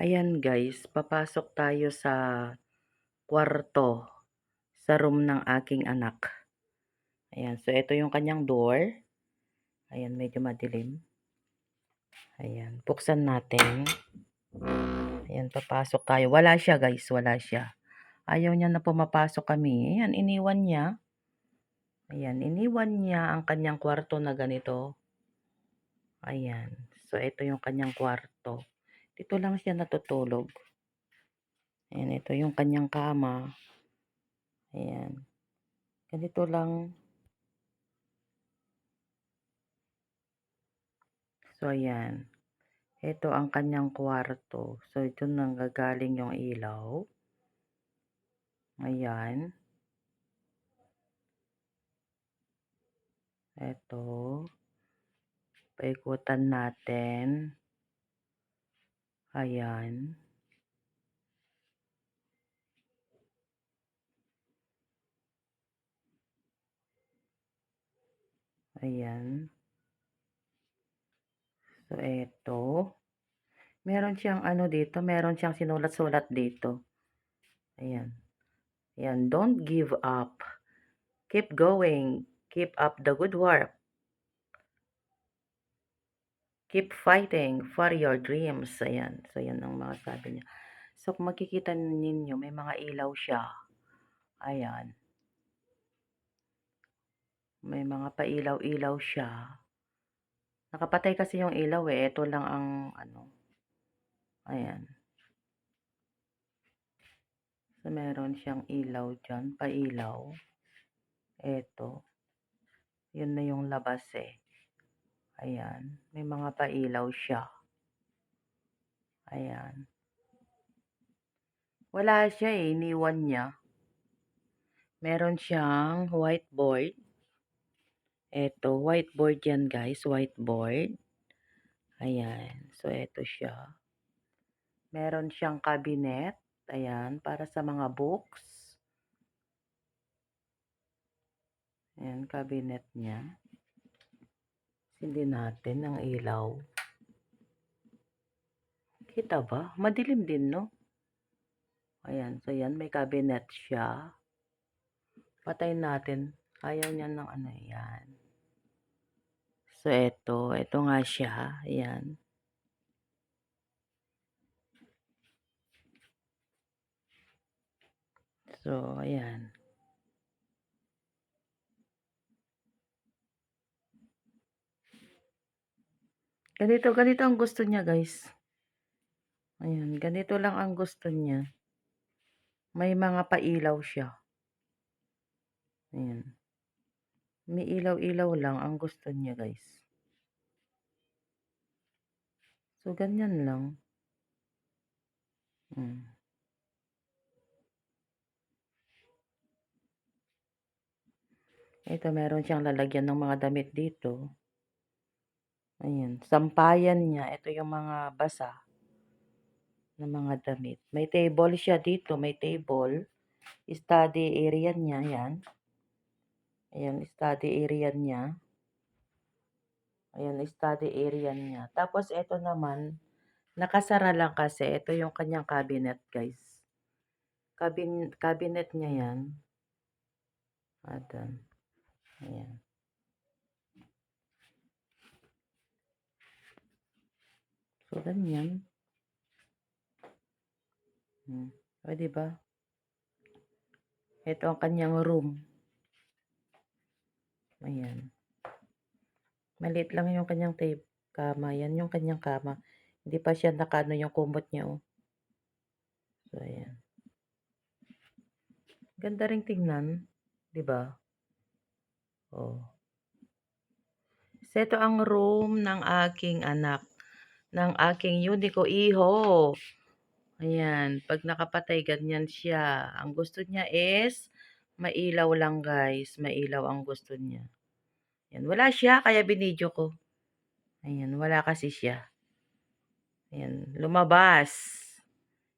Ayan guys, papasok tayo sa kwarto, sa room ng aking anak. Ayan, so ito yung kanyang door. Ayan, medyo madilim. Ayan, buksan natin. Ayan, papasok tayo. Wala siya guys, wala siya. Ayaw niya na pumapasok kami. Ayan, iniwan niya. Ayan, iniwan niya ang kanyang kwarto na ganito. Ayan, so ito yung kanyang kwarto. Dito lang siya natutulog. Ayan, ito yung kanyang kama. Ayan. Ganito lang. So, ayan. Ito ang kanyang kwarto. So, ito nang gagaling yung ilaw. Ayan. Ito. Paikutan natin. Ayan. Ayan. So, eto. Meron siyang ano dito, meron siyang sinulat-sulat dito. Ayan. Ayan, don't give up. Keep going. Keep up the good work. Keep fighting for your dreams. Ayan. So, yan ang mga sabi niya. So, kung makikita ninyo, may mga ilaw siya. Ayan. May mga pailaw-ilaw siya. Nakapatay kasi yung ilaw eh. Ito lang ang ano. Ayan. So, meron siyang ilaw dyan. Pailaw. Ito. Yun na yung labas eh. Ayan. May mga pailaw siya. Ayan. Wala siya eh. Iniwan niya. Meron siyang whiteboard. Ito, whiteboard yan guys. Whiteboard. Ayan. So, ito siya. Meron siyang cabinet. Ayan. Para sa mga books. Ayan, cabinet niya. Hindi natin ang ilaw. Kita ba? Madilim din, no? Ayan. So, yan. May cabinet siya. Patayin natin. Ayaw niya ng ano yan. So, eto. Eto nga siya. Ayan. So, ayan. Ganito, ganito ang gusto niya, guys. Ayan, ganito lang ang gusto niya. May mga pailaw siya. Ayan. May ilaw-ilaw lang ang gusto niya, guys. So, ganyan lang. Hmm. Ito, meron siyang lalagyan ng mga damit dito. Ayan. Sampayan niya. Ito yung mga basa na mga damit. May table siya dito. May table. Study area niya. Ayan. Ayan, study area niya. Ayan, study area niya. Tapos, ito naman, nakasara lang kasi. Ito yung kanyang cabinet, guys. Cabin, cabinet niya yan. Um, ayan. So, ganyan. Hmm. O, diba? Ito ang kanyang room. Ayan. Maliit lang yung kanyang tape. Kama. Yan yung kanyang kama. Hindi pa siya nakano yung kumot niya, oh. So, ayan. Ganda ring tingnan. Diba? Oh. So, ito ang room ng aking anak. Ng aking Unico Iho. Ayan. Pag nakapatay, ganyan siya. Ang gusto niya is, mailaw lang guys. Mailaw ang gusto niya. Ayan. Wala siya, kaya binidyo ko. Ayan. Wala kasi siya. Ayan. Lumabas.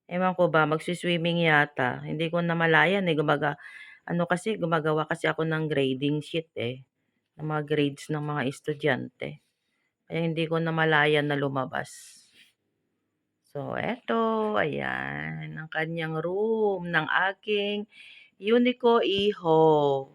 Ewan ko ba, magsiswimming yata. Hindi ko namalayan eh. Gumaga, ano kasi, gumagawa kasi ako ng grading sheet eh. Ng mga grades ng mga estudyante. Kaya hindi ko namalayan na lumabas. So, eto, ayan ang kanyang room ng aking Unico Iho.